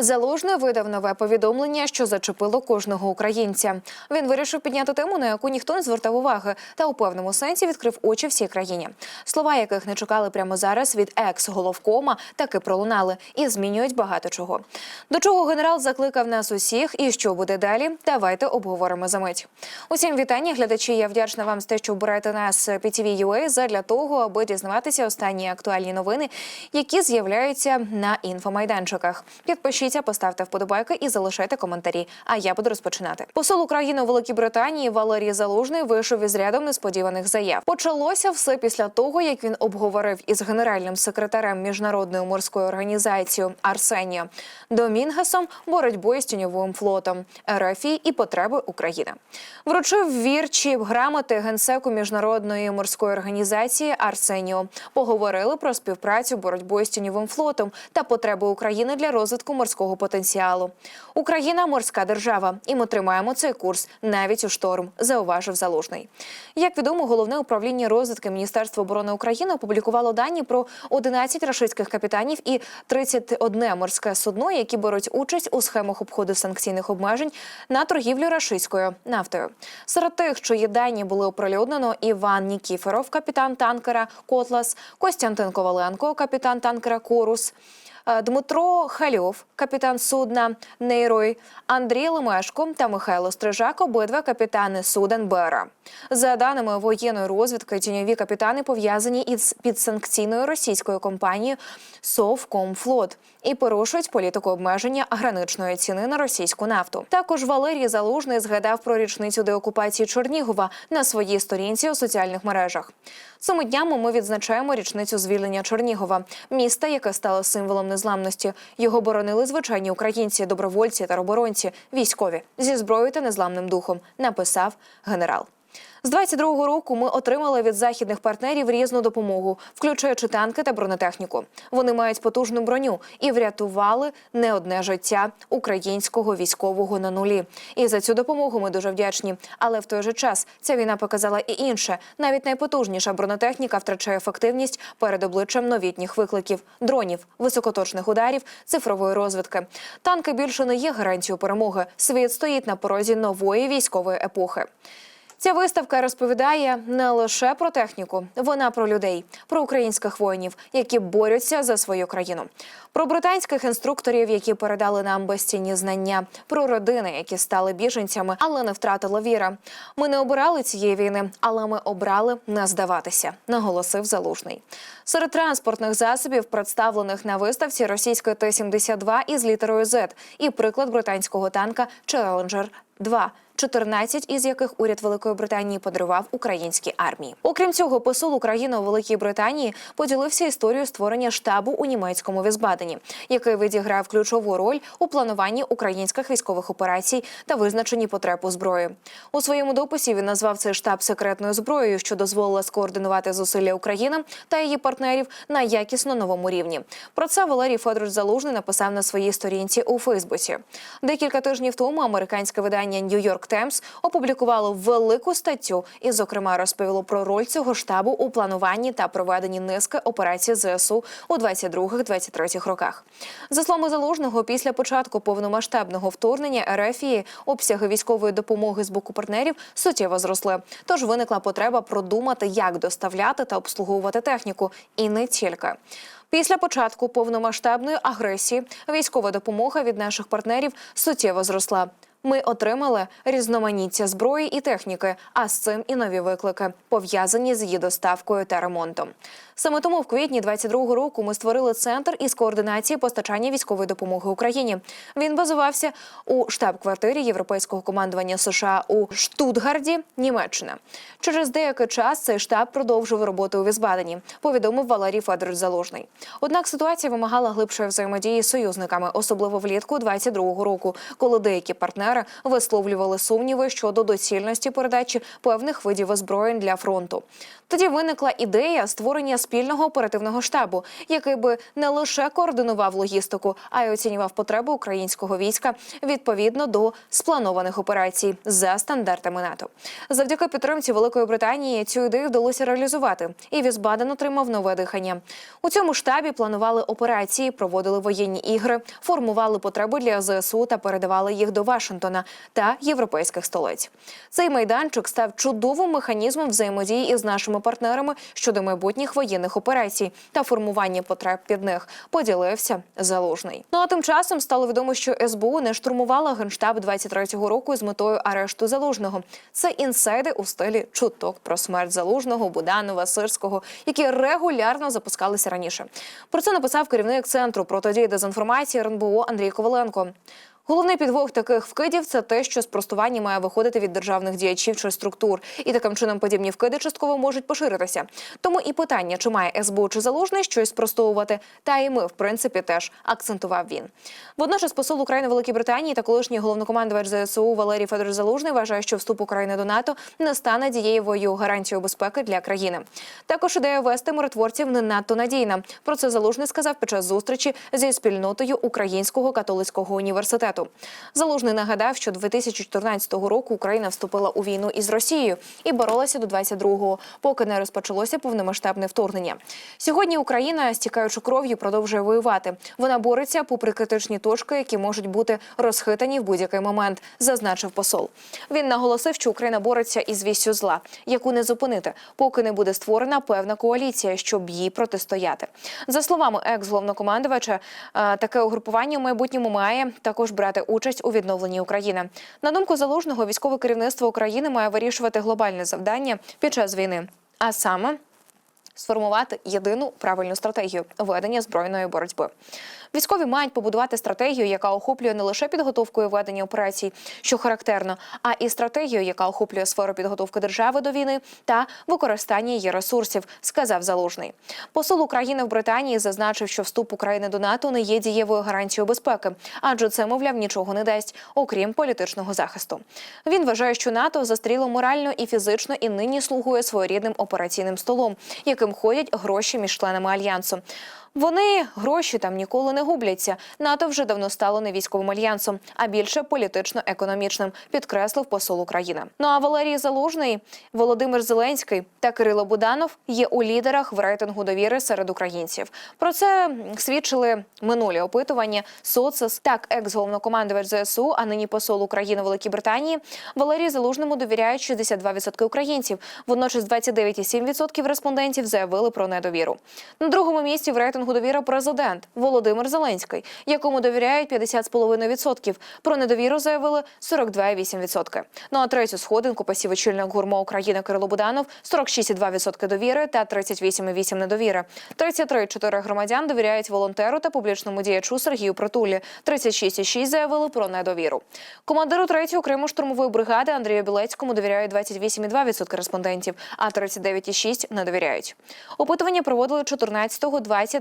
Залужний видав нове повідомлення, що зачепило кожного українця. Він вирішив підняти тему, на яку ніхто не звертав уваги, та у певному сенсі відкрив очі всій країні. Слова, яких не чекали прямо зараз від екс-головкома, таки пролунали і змінюють багато чого. До чого генерал закликав нас усіх, і що буде далі? Давайте обговоримо за мить. Усім вітання, глядачі. Я вдячна вам за те, що обираєте нас PTV.ua задля того, аби дізнаватися останні актуальні новини, які з'являються на інфомайданчиках. Підпишіться, поставте вподобайки і залишайте коментарі. А я буду розпочинати. Посол України у Великій Британії Валерій Залужний вийшов із рядом несподіваних заяв. Почалося все після того, як він обговорив із генеральним секретарем міжнародної морської організації Арсеніо Домінгесом боротьбу із тіньовим флотом РФІ і потреби України. Вручив вірчі грамоти генсеку міжнародної морської організації Арсеніо. Поговорили про співпрацю боротьбу з тіньовим флотом та потреби України для розвитку морського потенціалу. Україна морська держава, і ми тримаємо цей курс навіть у шторм, зауважив залужний. Як відомо, головне управління розвідки Міністерства оборони України опублікувало дані про 11 рашистських капітанів і 31 морське судно, які беруть участь у схемах обходу санкційних обмежень на торгівлю рашистською нафтою. Серед тих, чиї дані були оприлюднено, Іван Нікіферов, капітан танкера Котлас, Костянтин Коваленко, капітан танкера Корус. Е, Дмитро Хальов, капітан судна Нейрой, Андрій Лемешко та Михайло Стрижак, обидва капітани суден Бера. За даними воєнної розвідки, тіньові капітани пов'язані із підсанкційною російською компанією Совкомфлот і порушують політику обмеження граничної ціни на російську нафту. Також Валерій Залужний згадав про річницю деокупації Чернігова на своїй сторінці у соціальних мережах. Цими днями ми відзначаємо річницю звільнення Чернігова, міста, яке стало символом незламності. Його боронили звичайні українці, добровольці та оборонці, військові зі зброєю та незламним духом. Написав генерал. З 22-го року ми отримали від західних партнерів різну допомогу, включаючи танки та бронетехніку. Вони мають потужну броню і врятували не одне життя українського військового на нулі. І за цю допомогу ми дуже вдячні. Але в той же час ця війна показала і інше. Навіть найпотужніша бронетехніка втрачає ефективність перед обличчям новітніх викликів: дронів, високоточних ударів, цифрової розвідки. Танки більше не є гарантією перемоги. Світ стоїть на порозі нової військової епохи. Ця виставка розповідає не лише про техніку, вона про людей, про українських воїнів, які борються за свою країну, про британських інструкторів, які передали нам безцінні знання, про родини, які стали біженцями, але не втратили віра. Ми не обирали цієї війни, але ми обрали не здаватися, наголосив залужний. Серед транспортних засобів, представлених на виставці, російська Т-72 із літерою Z і приклад британського танка Challenger 2 14 із яких уряд Великої Британії подарував українській армії. Окрім цього, посол України у Великій Британії поділився історією створення штабу у німецькому Візбадені, який відіграв ключову роль у плануванні українських військових операцій та визначенні потреб у зброї. У своєму дописі він назвав цей штаб секретною зброєю, що дозволила скоординувати зусилля України та її партнерів на якісно новому рівні. Про це Валерій Федорович Залужний написав на своїй сторінці у Фейсбуці. Декілька тижнів тому американське видання New York Times опублікувало велику статтю і, зокрема, розповіло про роль цього штабу у плануванні та проведенні низки операцій ЗСУ у 22-23 роках. За словами залужного, після початку повномасштабного вторгнення РФії обсяги військової допомоги з боку партнерів суттєво зросли. Тож виникла потреба продумати, як доставляти та обслуговувати техніку, і не тільки. Після початку повномасштабної агресії військова допомога від наших партнерів суттєво зросла. Ми отримали різноманіття зброї і техніки, а з цим і нові виклики, пов'язані з її доставкою та ремонтом. Саме тому в квітні 22-го року ми створили центр із координації постачання військової допомоги Україні. Він базувався у штаб-квартирі Європейського командування США у Штутгарді, Німеччина. Через деякий час цей штаб продовжив роботу у Візбадені, повідомив Валерій Федорович Залужний. Однак ситуація вимагала глибшої взаємодії з союзниками, особливо влітку 22-го року, коли деякі партнери партнери висловлювали сумніви щодо доцільності передачі певних видів озброєнь для фронту. Тоді виникла ідея створення спільного оперативного штабу, який би не лише координував логістику, а й оцінював потреби українського війська відповідно до спланованих операцій за стандартами НАТО. Завдяки підтримці Великої Британії цю ідею вдалося реалізувати, і Візбаден отримав нове дихання. У цьому штабі планували операції, проводили воєнні ігри, формували потреби для ЗСУ та передавали їх до Вашингтона та європейських столиць. Цей майданчик став чудовим механізмом взаємодії із нашими партнерами щодо майбутніх воєнних операцій та формування потреб під них. Поділився залужний. Ну а тим часом стало відомо, що СБУ не штурмувала генштаб 23-го року з метою арешту залужного. Це інсайди у стилі чуток про смерть залужного, Буданова, Сирського, які регулярно запускалися раніше. Про це написав керівник центру протидії дезінформації РНБО Андрій Коваленко. Головний підвох таких вкидів це те, що спростування має виходити від державних діячів чи структур, і таким чином подібні вкиди частково можуть поширитися. Тому і питання, чи має СБУ чи залужний щось спростовувати, та і ми, в принципі, теж акцентував він. Водночас посол України Великій Британії та колишній головнокомандувач ЗСУ Валерій Федорович Залужний вважає, що вступ України до НАТО не стане дієвою гарантією безпеки для країни. Також ідея вести миротворців не надто надійна. Про це залужний сказав під час зустрічі зі спільнотою Українського католицького університету. Залужний нагадав, що 2014 року Україна вступила у війну із Росією і боролася до 22-го, поки не розпочалося повномасштабне вторгнення. Сьогодні Україна, стікаючи кров'ю, продовжує воювати. Вона бореться попри критичні точки, які можуть бути розхитані в будь-який момент, зазначив посол. Він наголосив, що Україна бореться із вістю зла, яку не зупинити, поки не буде створена певна коаліція, щоб їй протистояти. За словами екс-головнокомандувача, е, таке угрупування в майбутньому має також брати участь у відновленні України. На думку залужного, військове керівництво України має вирішувати глобальне завдання під час війни, а саме сформувати єдину правильну стратегію ведення збройної боротьби. Військові мають побудувати стратегію, яка охоплює не лише підготовку і ведення операцій, що характерно, а і стратегію, яка охоплює сферу підготовки держави до війни та використання її ресурсів, сказав Залужний. Посол України в Британії зазначив, що вступ України до НАТО не є дієвою гарантією безпеки, адже це, мовляв, нічого не дасть, окрім політичного захисту. Він вважає, що НАТО застріло морально і фізично і нині слугує своєрідним операційним столом, яким ходять гроші між членами альянсу. Вони гроші там ніколи не губляться. НАТО вже давно стало не військовим альянсом, а більше політично-економічним, підкреслив посол України. Ну а Валерій Залужний, Володимир Зеленський та Кирило Буданов є у лідерах в рейтингу довіри серед українців. Про це свідчили минулі опитування. Соцес так, екс-головнокомандувач ЗСУ, а нині посол України Великій Британії. Валерію Залужному довіряють 62% українців. Водночас 29,7% респондентів заявили про недовіру. На другому місці в рейтингу довіра президент Володимир Зеленський, якому довіряють 50,5%. Про недовіру заявили 42,8%. Ну а третю сходинку посів очільник гурмо України Кирило Буданов 46,2% довіри та 38,8% недовіри. 33,4% громадян довіряють волонтеру та публічному діячу Сергію Притулі. 36,6% заявили про недовіру. Командиру 3-ї окремої штурмової бригади Андрію Білецькому довіряють 28,2% респондентів, а 39,6% не довіряють. Опитування проводили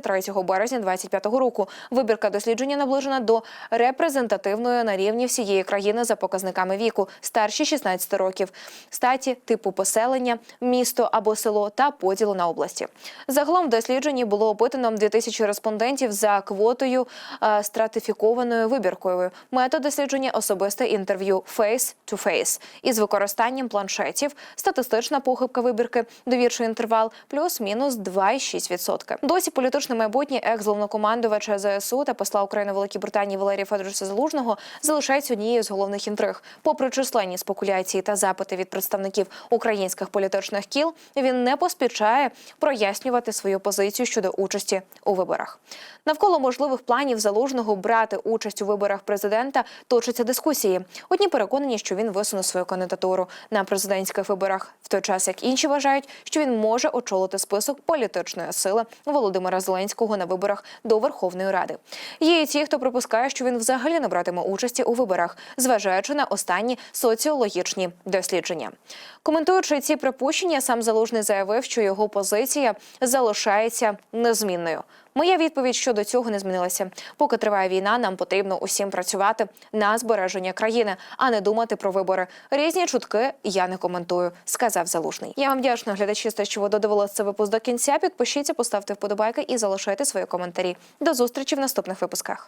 14-23 березня 2025 року. Вибірка дослідження наближена до репрезентативної на рівні всієї країни за показниками віку старші 16 років, статі, типу поселення, місто або село та поділу на області. Загалом в дослідженні було опитано 2000 респондентів за квотою е, стратифікованою вибіркою. Метод дослідження особисте інтерв'ю face to face із використанням планшетів, статистична похибка вибірки, довірчий інтервал плюс-мінус 2,6%. Досі політичне майбутнє екс-головнокомандувача ЗСУ та посла України Великій Британії Валерія Федоровича Залужного залишається однією з головних інтриг. Попри численні спекуляції та запити від представників українських політичних кіл, він не поспішає прояснювати свою позицію щодо участі у виборах. Навколо можливих планів залужного брати участь у виборах президента точаться дискусії. Одні переконані, що він висуне свою кандидатуру на президентських виборах, в той час як інші вважають, що він може очолити список політичної сили Володимира Зеленського на виборах до Верховної Ради. Є ті, хто припускає, що він взагалі не братиме участі у виборах, зважаючи на останні соціологічні дослідження. Коментуючи ці припущення, сам залужний заявив, що його позиція залишається незмінною. Моя відповідь щодо цього не змінилася. Поки триває війна, нам потрібно усім працювати на збереження країни, а не думати про вибори. Різні чутки я не коментую, сказав Залужний. Я вам вдячна, глядачі, те, що ви додивилися цей випуск до кінця. Підпишіться, поставте вподобайки і залишайте свої коментарі. До зустрічі в наступних випусках.